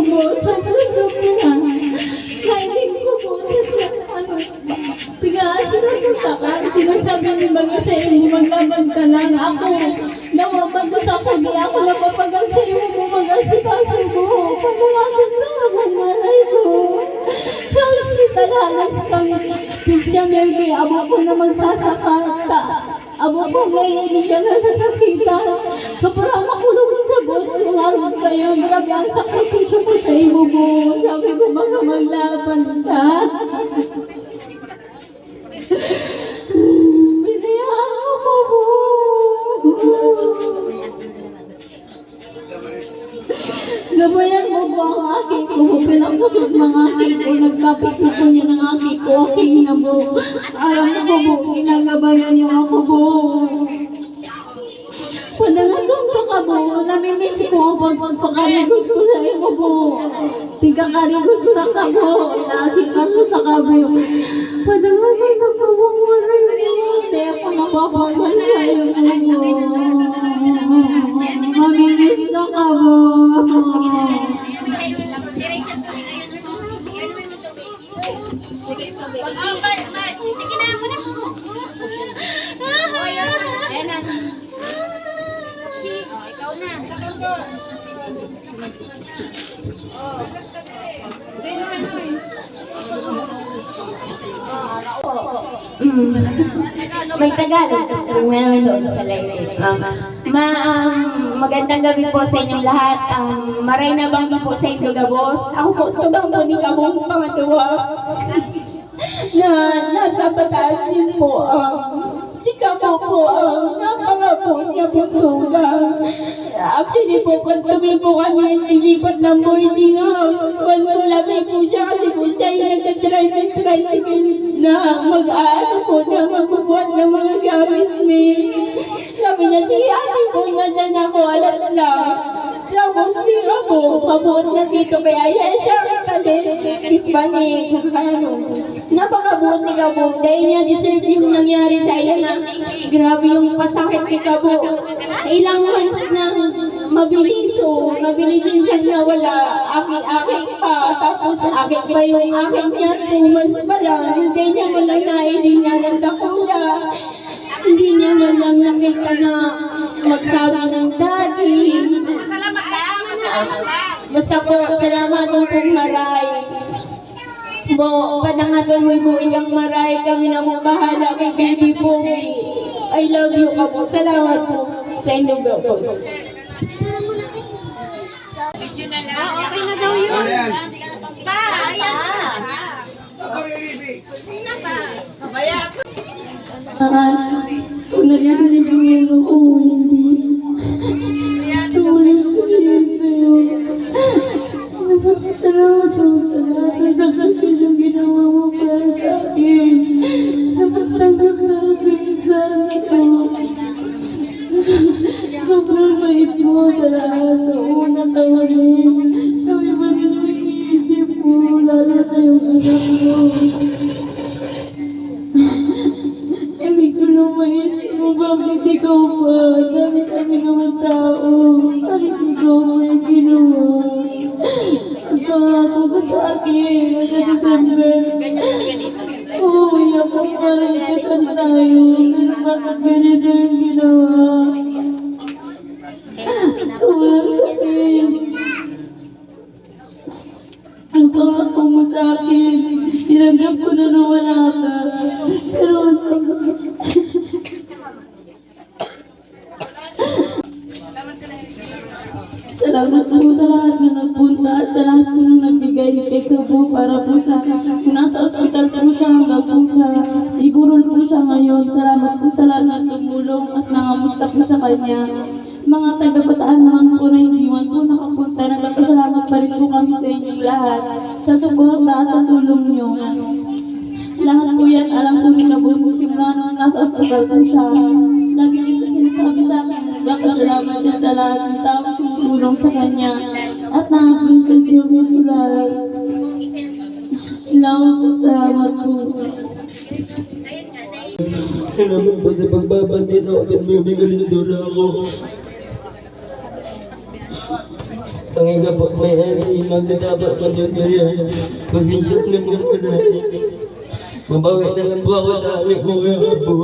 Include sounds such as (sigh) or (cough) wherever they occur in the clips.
po po. Sobra-sobra. Kainin ko po sa ano. Tigaan sinusuntakan. Sinasabi ni mga sa inyo, maglaban ka lang. Ako, nawabagos ako. Di ako napapagal sa iyo mo mag-asikaso mo. Pagkakasok na ako malay ko. Sa hospital, halas kami. Melby, abo ko na magsasakata. Abo ko hindi ka na sasakitan. Sobrang makulungan sa buot. Umarap kayo. Grabe ang sakripisyo ko iyo mo. Sabi ko, baka maglaban ka. Binayan ako mo. Gabayan mo po ang aking ko. Pinapusok ng aking ko. Nagkapit na po niya ng aking ko. Aking na po. Alam ko po, ginagabayan niyo ako po. Panalagang ka ka po. Namimiss ko ko sa iyo po. Tigkakarigos na ka po. Inaasikaso sa ka po. Panalagang ka po. Hindi ako napapagod sa iyo po. Mamimiss na ka Tagalog. Tingnan namin doon sa live. Um, ma, um, magandang gabi po sa inyong lahat. Um, maray na bang po sa Isugabos. Ako po, tubang po ni Kabong Pangatuwa. na nasa pataas din po ang si Kabo po ang napaka po niya po tuga. Actually po, kung kami po kami nilipat ng boarding house, kung lamig po siya kasi po siya yung nagka-drive and tricycle na mag-aano po na magbubuhat ng mga gamit me. Sabi niya, sige ate po, nandyan ako, alam lang. Tapos di ako, mabuot na dito kaya yan siya ang talent. Kitbani, tsaka ano. Napakabuot ni Kabo. Dahil niya deserve yung nangyari sa iyo na grabe yung pasakit ni Kabo. Ilang months na mabilis o mabilis yung siya nawala. Aki-aki pa. Tapos aki pa yung akin niya. Two months pa lang. Hindi niya malang naili niya ng dakula. Hindi niya malang nakita na magsabi ng daddy. Salamat lang. Lang. Basta po, salamat po kung maray. Mo, padangaton mo po ilang maray kami na mo bahala kay baby po. I love you po. Salamat po sa inyong po. Okay na daw yun. Ano yan? Pa, ayan. Kung nangyari yung meron ko, hindi. Tuloy ko din sa'yo. Salamat po sa lahat ng saksapisyong ginawa mo para sa akin. Napagtanggap sa akin sa akin Sobrang bait mo sa lahat sa unang kami. Lahat po na nagbigay kay po para po sa kung nasa ospital po siya hanggang po sa iburol po siya ngayon. Salamat po sa lahat na tumulong at nangamusta po sa kanya. Mga taga-bataan naman po na hindi man po nakapunta, nagpapasalamat pa rin po kami sa inyong lahat sa suporta at sa tulong niyo. Lahat po yan, alam po ni Kaboy po simula nung nasa ospital po siya. Lagi niyo po sinasabi sa akin, nagpapasalamat siya sa lahat ng tumulong sa kanya Salamat po sa pagbabantay sa akin, may galing ako. Panginga po, may ari, magdadaba ka doon kaya. Pasensya na po ko na. Mabawi na lang po ako sa aming mga apo.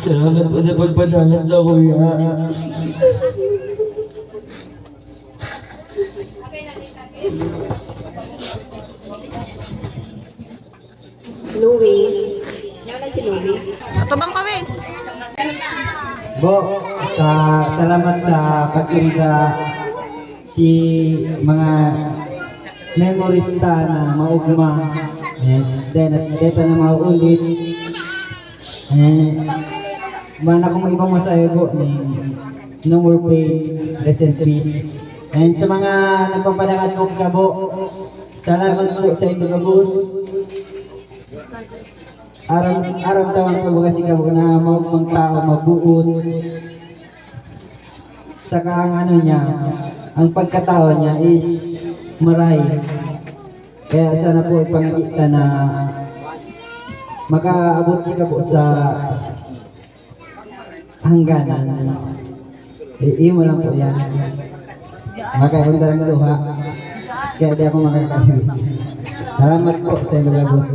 Salamat po sa pagpanalan sa kuya. Louie. Yan si Louie. Tubang kami. Bo, sa salamat sa pagkirida si mga memorista na maugma. Yes, then at dito na mauulit. Eh, man ako may ibang masahe po ni No More Pain, Rest in Peace. And sa mga nagpapalakad po kabo, salamat po sa inyo kabus. Aram aram tawang pagbaga si kabo na maugmang tao mabuot. Saka ang ano niya, ang pagkatao niya is maray. Kaya sana po ipangakita na makaabot si kabo sa hangganan. I- iyo mo lang po yan. Makakunta lang luha. Kaya di ako makakahimik. Salamat po sa inyo, Gabos.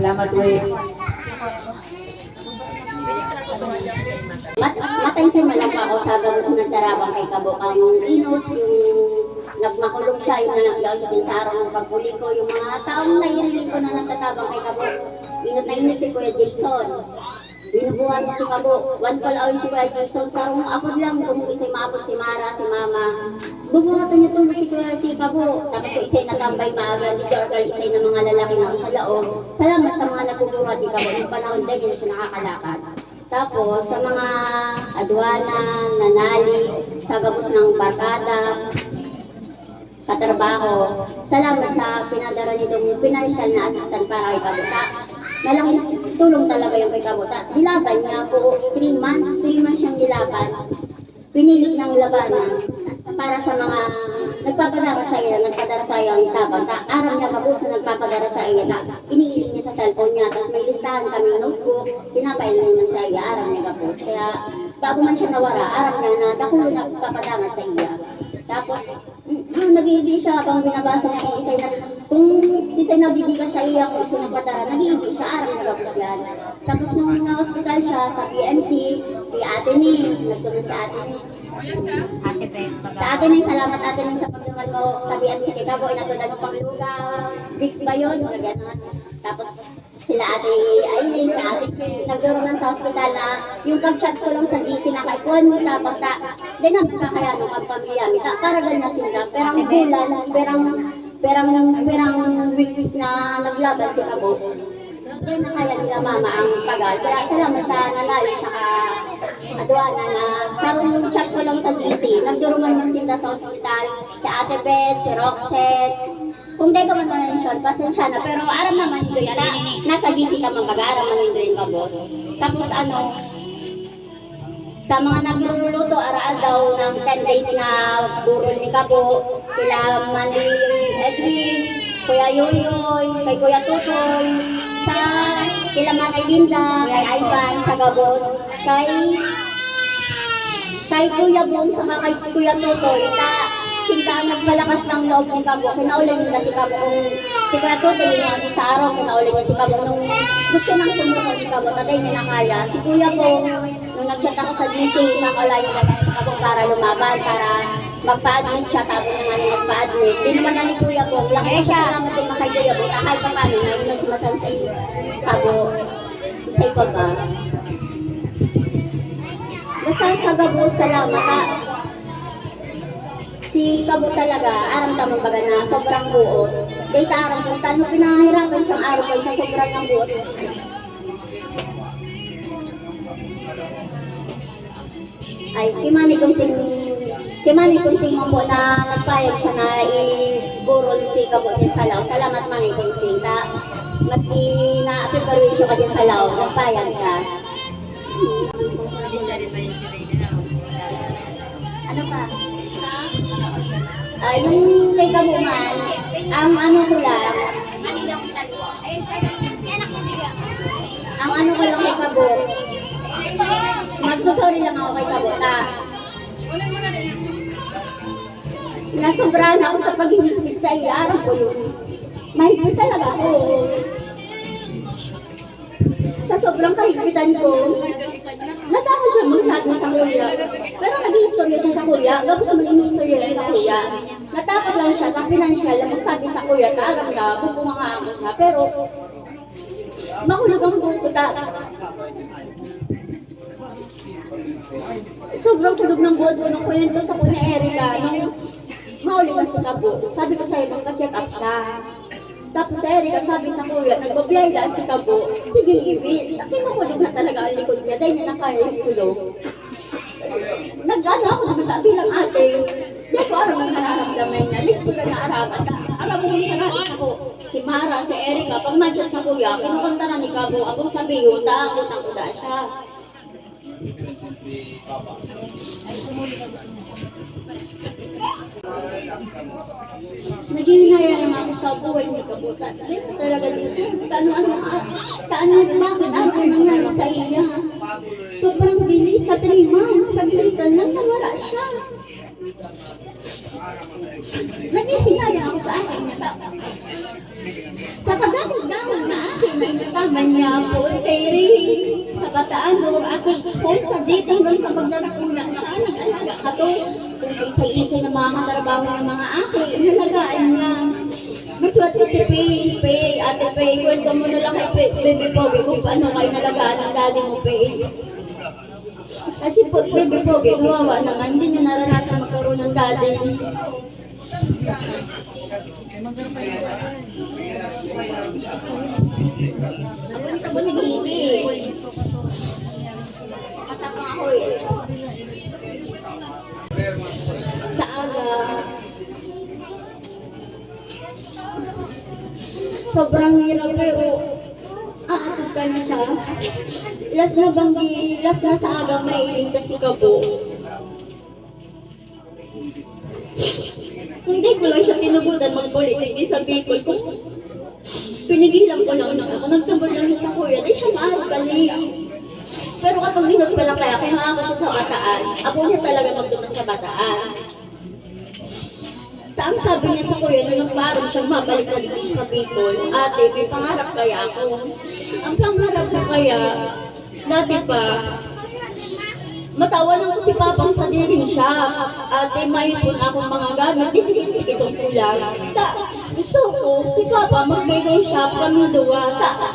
Salamat, Louie. Mat matension mo lang pa ako sa gabos ng tarabang kay Kabo. Ang inot, yung nagmakulong siya, yung nangyayal siya sa araw ng paghuli ko. Yung mga taong nahirinig ko na nagtatabang kay Kabo. Inot na inot si Kuya Jason. Binubuhan ko si Kabo. Call away si Kuya Jason. Sarong apod lang kung isa'y maapod si Mara, si Mama. Bubuhatan niya tulo si Kuya si Kabo. Tapos ko isa'y natambay maaga. Di Jordan, isa'y ng mga lalaki na sa laog. Salamat sa mga nagbubuhat di Kabo. Yung panahon din, hindi siya nakakalakad. Tapos, sa mga adwana, nanali, sa gabos ng barkada, katrabaho, salamat sa pinadara nitong financial na assistant para kay Kabuta. Malaking tulong talaga yung kay Kabuta. Nilaban niya po 3 months, 3 months siyang nilaban. Pinili ng labanan para sa mga nagpapadara sa iyo, nagpadara sa iyo ang tabang. Ta, araw niya kapos na nagpapadara sa iyo, ta, iniiling niya sa cellphone niya, tapos may listahan kami notebook, pinapailan niya sa iyo, araw niya kapos. Kaya bago man siya nawara, araw niya na dakulo na papadama sa iyo. Tapos, nag-iibi siya habang binabasa niya kung isa'y na, kung sisa'y nabibiga sa iya, kung isa'y nagpadara, nag-iibi siya, araw niya kapos yan. Tapos nung na-hospital siya sa PNC, kay Ate Ni, nagtunan sa Ate Ni, Ate Pet. sa atin ay salamat atin sa pagsuman mo sa BNC kay Gabo, inatulan mo pang lugaw, Bix ba yun? Mga ganon. Tapos sila ate Aileen, sa ate Che, nagkaroon sa hospital na yung pag-chat ko lang sa GC na kay Juan mo na kakaya ng ang pamilya mi. Ta, para ganyan sila, perang bulan, perang perang perang weeks na naglaban si Gabo. Di na kaya nila mama ang pagal. Kaya salamat sa nanay sa adwana na sarong chat ko lang sa GC. Nagduruman man sila sa ospital. Si Ate Beth, si Roxette. Kung di ko man mention, pasensya na. Pero aram naman yun na nasa GC ka man baga, aram naman yun ka boss. Tapos ano, sa mga nagluluto, araan daw ng 10 days na burol ni Kabo, sila Manny Edwin, Kuya Yoyoy, kay Kuya Tutoy, sa kila Manay Linda, kay Ivan, sa Gabos, kay kay Kuya Bong, sa kay Kuya Tutoy, na sila nagpalakas ng loob ni Kabo, kinaulan nila si Kabo kung si Kuya Tutoy, yung sa araw, kinaulan niya si Kabo nung gusto nang sumuko ni Kabo, tatay niya na kaya. Si Kuya Bong, nung nag-chat ako sa GC, nakalayo na lang si Kabo para lumaban, para magpa-admit siya, tapos na nga niya magpa-admit. Di naman na ni Kuya Bong, laki ko siya salamat din kay Kuya Bong, kahit pa paano, na inasimasan si Kabo, sa iba ba? Basta sa Gabo, salamat ha. Si Kabo talaga, aram tamang baga na sobrang buot. Data aram kung saan pinahirapan siyang araw ko sa sobrang ng buot. Ay, kimani kung sing kimani kung sing mo po na nagpayag siya na i-burol si Kabo din sa law. Salamat mani kung sing ta. Maski na apel siya ka sa law, nagpayag ka. Ah, yung kay Kabuman, ang ano ko lang, Ang ano ko lang kay Kabo, magsusorry lang ako kay Kabo, ta. Nasobrahan ako sa paghihismit sa iya, araw ko yun. Mahigpit talaga ako. Sa sobrang kahigpitan ko, natakot siya magsabi sa kuya. Pero nag-history siya sa kuya, gabos sa maging history lang sa kuya. Natakot lang siya sa financial na magsabi sa kuya, taarang ka, bubunganga siya. Pero, makulog ang buong kuta. Sobrang tulog ng buod ko nung kwento sa kuya Erika. Nung mauli na si Kabo, sabi ko sa'yo, magpa-check up siya. Tapos sa Erika, sabi sa kuya, nagbabiyay dahil si Kabo, sige ibig. Kinukulog na talaga ang likod niya dahil niya na kaya yung kulog. Nag-ano ako naman bilang ate, di ko aram ang nararamdaman niya. Hindi ko na naaraman. Alam mo minsan natin ako, si Mara, si Erika, pag madyan sa kuya, kinukanta na ni Kabo, ako sabi yun, taakot ako dahil siya. Naghihinaya lang ako sa buhay ni Kabutan. Talaga dito. Taano ano, ah, taano bakit ako nangyari sa iya. Sobrang bilis sa 3 months. Sa glitan lang nawala siya. Naghihinaya ako sa akin niya. Sa kadamag-damag na akin, kasama niya po kay. Sa bataan, doon aking phone sa date hanggang sa magdarakuna na nag-alaga ka to. Kung sa isa-isa ng mga katrabaho ng mga akin, inalagaan niya. Maswat ko si Pay, Pay, Ate Pay, kwento mo na lang kay Baby Pogi kung paano kayo nalagaan ng daddy mo, Pay. Kasi po, Baby Pogi, kawawa naman, hindi niya naranasan magkaroon ng daddy. Abang tabo sa gigi. Matapang ako eh. Sobrang hirap pero aakot ka na siya. Last na banggi, last na sa aga may iligtas si Kabo. Hindi ko lang siya tinubutan magpolitik sa Bicol. Kung pinigilan ko lang siya. Kung lang sa kuya, di siya maaari galing. Pero katong linod pa lang kaya, kaya ako siya sa bataan. Ako niya talaga magtuna sa bataan. Ang sabi niya sa kuya, nung nagparang siyang mabalik na dito sa Bicol, ate, may pangarap kaya ako. Ang pangarap ko kaya, dati pa, Matawanan ko si Papa sa dilim siya. Ate, may pun akong mga gamit. Dito itong kulang. Ta, gusto ko, si Papa magbigay siya kami duwa. Ta,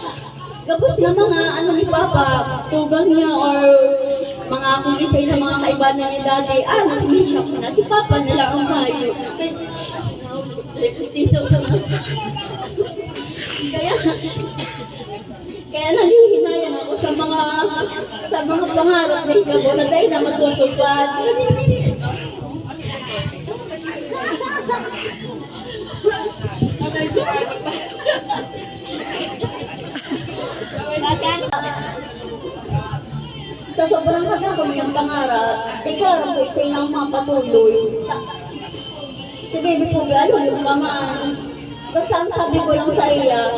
Gabos na mga ano ni Papa, tugang niya or mga kung isa na mga kaibanan ni Daddy, ah, nag-shop na. Si Papa na lang ang kayo. Kaya, kaya naghihinayan ako sa mga sa mga pangarap ng Kabo na dahil na matutupad. Sobrang haba ko yung pangarap, ikaw ko sa inang mapatuloy. Si Baby Puga, ano yung kaman. Basta ang sabi ko lang sa iya,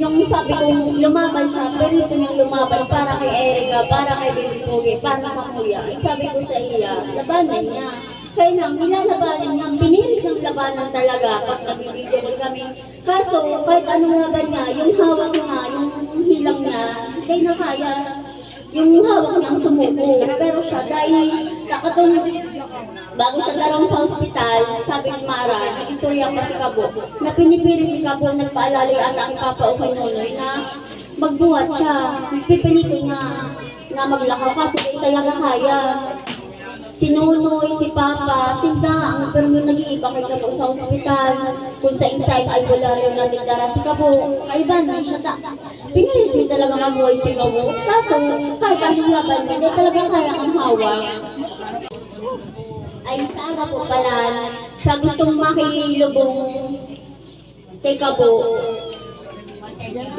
yung sabi kong lumaban siya, pero ito yung lumaban para kay Erika, para kay Baby Pugi, para sa kuya. Ang sabi ko sa iya, labanan niya. Kaya nang nilalabanan niya, pinilit ng labanan talaga pag nabibidyo ko kami. Kaso, kahit anong laban niya, yung hawak niya, yung hilang niya, hindi na kaya. Yung hawak ang sumuko. Pero siya, dahil nakatulog, bago siya darong sa ospital, sabi ni Mara, nag-istorya pa si Kabo, na pinipilit ni Kabo nagpaalala yung anak ni Papa o kay Nonoy na magbuhat siya. Pipilitin niya na maglakaw kaso di talaga kaya. Si Nonoy, si Papa, si Daang, pero yung nag-iiba kay Kabo sa ospital, kung sa inside ay wala rin natitara si Kabo, kaiba na siya ta. Pinilit niya talaga mabuhay si Kabo. Kaso, kahit anong laban niya, di talaga kaya ang hawak ay sana po pala sa gustong makilubong kay Kabo.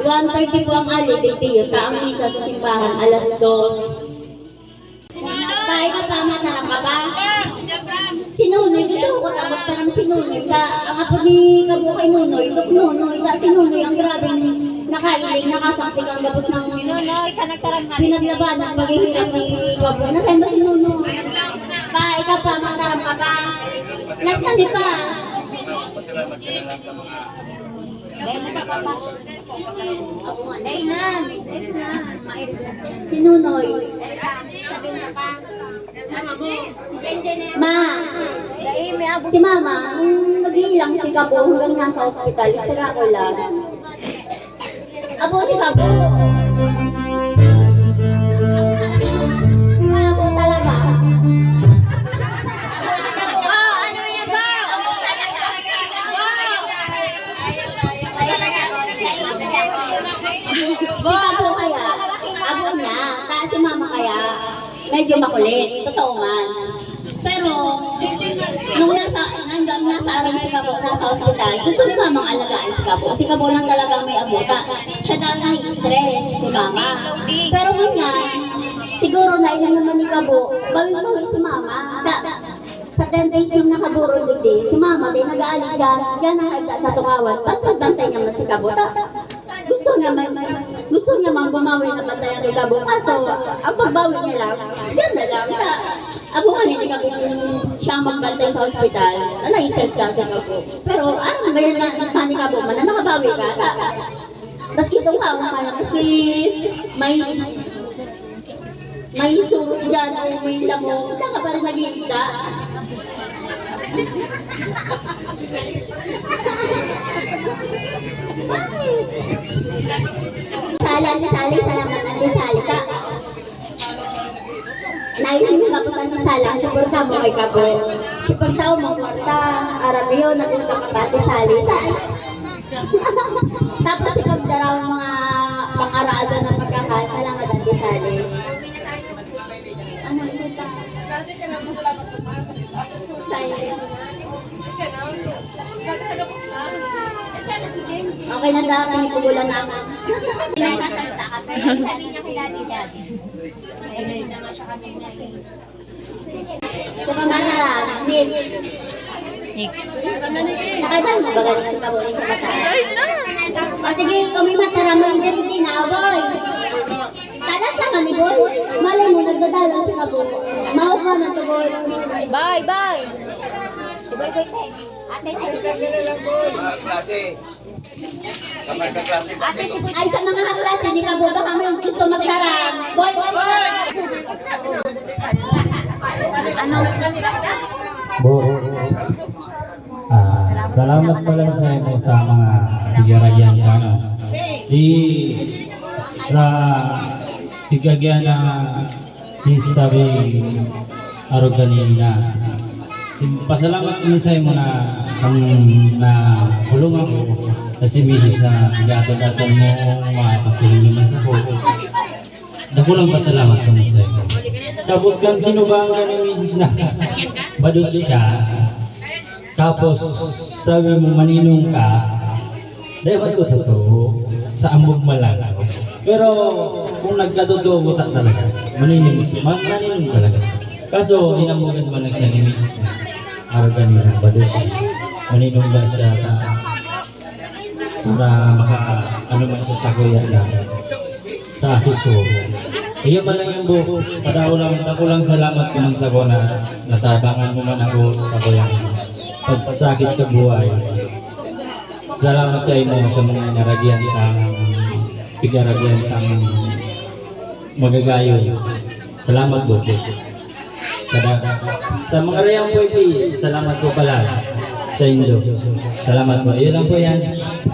1.30 po ang ali, titiyo, ta ang misa sa simbahan, alas 2. Ka tama na lang ka ba? Si Nunoy, gusto ko tabak pa ng si Nunoy. Ta, ang apo ni Kabo kay Nunoy, Nunoy, ta si Nunoy, ang grabing nakailing, nakasaksik ang gabos ng Nunoy, sa nagtarang nga. pinaglaban ng paghihirap ni Gabo. Nasaan ba si Nuno? Pa, ikaw pa, mataram ka pa. Last na di pa. Sa nga, Dahil na. Dahil na. Mairit na. Si Nunoy. Sabi mo pa. Ma, si Mama, nung nag-iilang si Gabo hanggang nasa ospital, istira ko lang. Abo si Gabo. Si Gabo kaya, abo niya, tapos si Mama kaya, medyo makulit. Totoo man. Pero, nung nasa, hanggang nasa araw si Gabo, nasa ospital, gusto ni Mamang alagaan si Gabo. Si Gabo lang talaga may abuta. Siya daw na-stress, si Mama. Pero ngayon, siguro na ina naman ni Gabo, bawi-bawi si Mama. Da, sa 10 days yung nakaburol digdi, si Mama din nag-aalig dyan, dyan nakagda sa tukawan, ba't pagbantay niya mas Ta, gusto niya man, gusto niya man bumawi na bantayan kay Gabo, kaso ang pagbawi niya lang, yan na lang. Ta, ako nga hindi kami siya magbantay sa ospital, na na-stress ka sa Gabo. Pero ano ba yun na nagpani Gabo man, na nakabawi ka? Ta, Maski itong hawak ka na kasi may may surot dyan o may lamok, hindi ka pa rin nag-iita. Sali, ati sali, salamat ati sali ka. Nailang yung kapos ang sala, suporta mo kay Kabo. Suporta mo, kwarta. Aram yun, natin ka pa ati sali. Sali. (laughs) Tapos ipagdaraw mga pang-araado ng pagkakal, salamat ati sali. Ano, isita? Sali. Okay na daw, kami kugulan na ako. May sasalita ka. Pero sabi niya kay daddy daddy. Ay, na nga siya kanina eh. Sa pamana, Nick. Nick. Nakailan mo ba galing sa kabuling sa basahan? O sige, may mataraman din din na, boy. Sa kani, boy. Malay mo, nagdadala sa kabo. Mao ka na to, boy. Bye, bye. Bye, bye, bye. Ate, klase. Sa mga klase. ate, si Ay, sa mga kaklase, di ka ba kami yung gusto magtarang? Boy, boy. Ano? Bo, ah, salamat pala sa inyo sa mga tigarayan ka no. Di sa tigagyan na si sabi aroganina. Pasalamat ko sa imo na ang na hulungan ko kasi misis na gato-gato mo mga pasiling naman sa ko. Dako lang pasalamat ko sa iyo. Tapos kang sinubang ka ng misis na badus siya. Tapos sabi mo maninong ka. Dapat ko totoo sa ambog malang. Pero kung ta talaga, maninong, ma- maninong talaga. Kaso hinamugan siya ni misis na. Niya badus. Maninong ba siya sa para maka ano man sa kuya na sa hito. Iyo man lang yung buko. Padaw lang, ako lang salamat ko ng sago na natabangan mo man ako sa kuyang pagsakit sa buhay. Salamat sa imo sa mga naragyan kang pigaragyan kang magagayo. Salamat po. Kada, sa mga rayang pwede, salamat po pala sa inyo. Salamat po. Iyon lang po yan.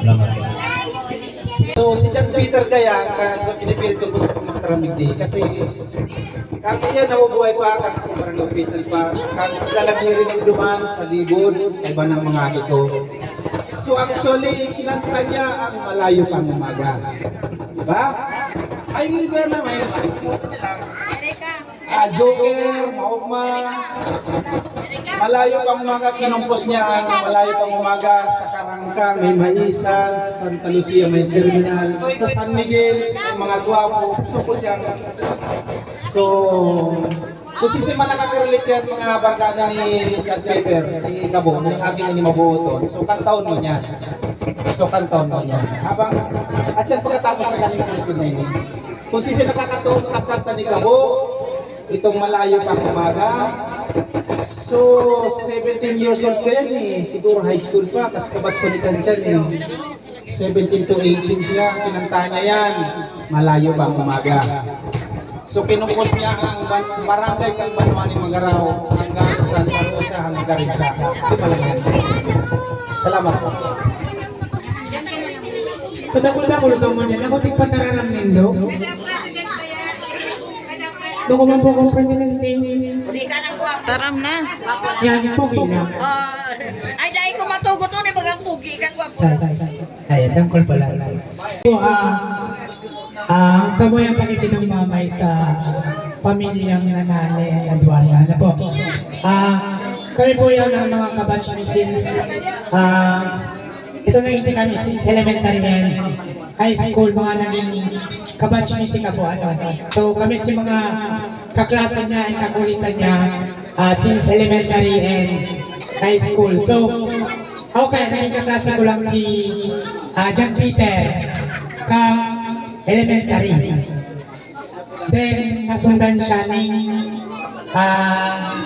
Salamat po. So si John Peter kaya, pinipilit ko gusto kong mataramig di. Kasi kang iya nabubuhay pa, ako parang official pa, kang sa dalagiri ng duman sa libod, iba ng mga ito. So actually, kinanta niya ang malayo pang umaga. Diba? Ay, hindi ba na may Ah, Joker, Maugma, malayo pang umaga, kinumpos niya ang malayo pang umaga sa Karangka, may Maisan, sa Santa Lucia, may Terminal, sa San Miguel, ang mga guwapo, gusto ko siyang So, kung si Sima yan mga barkada ni Kat Peter, si Kabong, yung aking ini mabuoton. So, kantaon mo niya. So kanton mo yan. Habang, at yan pagkatapos na galing Pilipino Kung sisi nakakatuon kakanta ni Kabo, itong malayo pang umaga, So, 17 years old ka yan eh. Siguro high school pa, kasi kabatsalitan dyan eh. 17 to 18 siya, kinanta niya yan. Malayo bang umaga. So, kinumpos niya ang barangay kang Banwani Magaraw hanggang sa Santa Rosa hanggang pala yan. Salamat po. So dako-dako luto mo niya. Ako tigpatararam nindo. Doko man po kong presidente. Taram na. Yan po kina. Ay, dahil ko matugot nun, eh, bagang pugi ka gwapo. Sa ay tangkol pala. So ah ah sa mo yung pakikinumamay sa pamilyang nanay at adwaya na po. Ah kami po yan ang mga kabatch since ah ito na hindi kami since elementary and high school mga naging kabatch ni si Kabo ano. So kami si mga kaklase niya and kakulitan niya ah, since elementary and high school. So Okay, naging kaklase ko lang si ah, John Peter ka elementary. Then, nasundan siya ni ah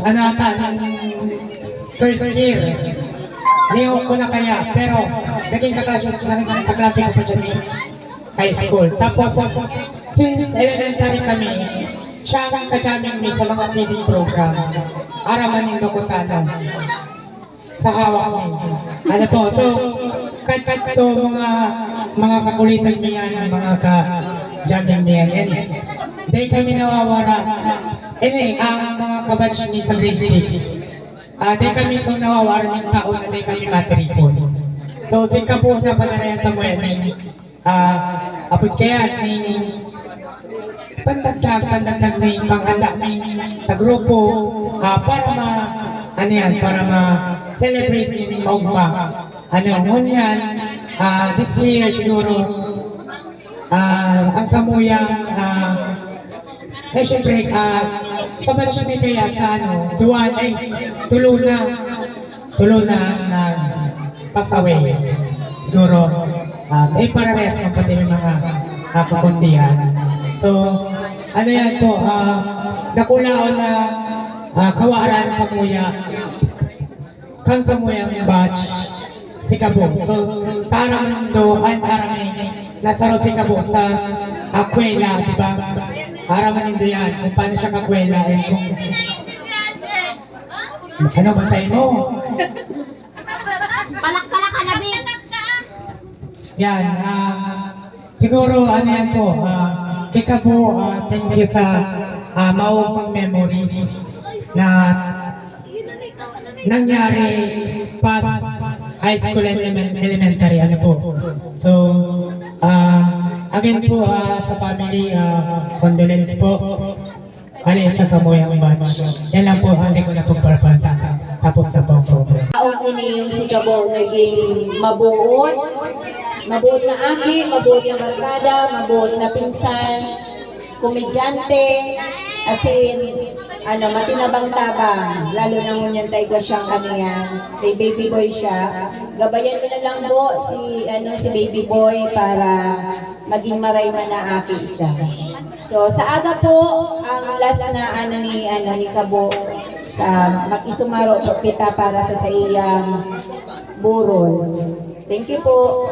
ano ata, first year. Niyo ko na kaya, pero naging kaklase, naging kaklase ko pa siya ni high school. Tapos, since elementary kami, siya ang kajaming mi sa mga feeding program. Araman yung dokotana sa hawak mo. Ano po, so, kat kat to mga mga kakulitan niya yan, mga ka jamming niya yan. Dahil kami nawawara. Ini, ang mga kabatch ni sa grade 6. Ah, dahil kami itong nawawara ng taon na dahil kami matripon. So, si Kapo na panarayan sa mo yan. Ah, apod kaya ni pandagdag, pandagdag na yung panghanda ni sa grupo ah, para ma, ano yan, para ma celebrate yung maugma. Ano, ngun yan, ah, this year siguro, ah, ang samuyang, ah, eh, syempre, ah, sa ni kaya sa ano, duwan, ay, tulo na, na, na, pasaway. Siguro, ah, eh, para rest ng pati may mga uh. So, ano yan po, ah, nakulaon na ah, kawaran sa muya, kang sa muyang batch, si Kabo. So, tarang do, an tarang nasaro si Kabo sa akwela, di ba? Araman nindo yan, kung paano siya kakwela, and kung ano masay mo? Palak-palak ka na, Bin. Yan, ah, siguro ano yan po, ah, ika po, ah, thank you sa uh, maupang memories na nangyari past high school and elemen- elementary, ano po. So, ah, again po ah, sa family, ah, condolence po. Ano sa Samoyang batch. Yan lang po, hindi ko na po parapanta. Tapos sa pang program. Taong ini si Gabo naging mabuot, mabuot na aki, mabuot na barkada, mabuot na pinsan, komedyante, as in, ano, matinabang-tabang, lalo na ngunyan tayo ko siyang kaniya, may baby boy siya. Gabayan mo na lang po si, ano, si baby boy para maging maray na na aki siya. So, sa aga po, ang last na ano ni, ano, ni Kabo, sa makisumaro po kita para sa sa iyang burol. Thank you po.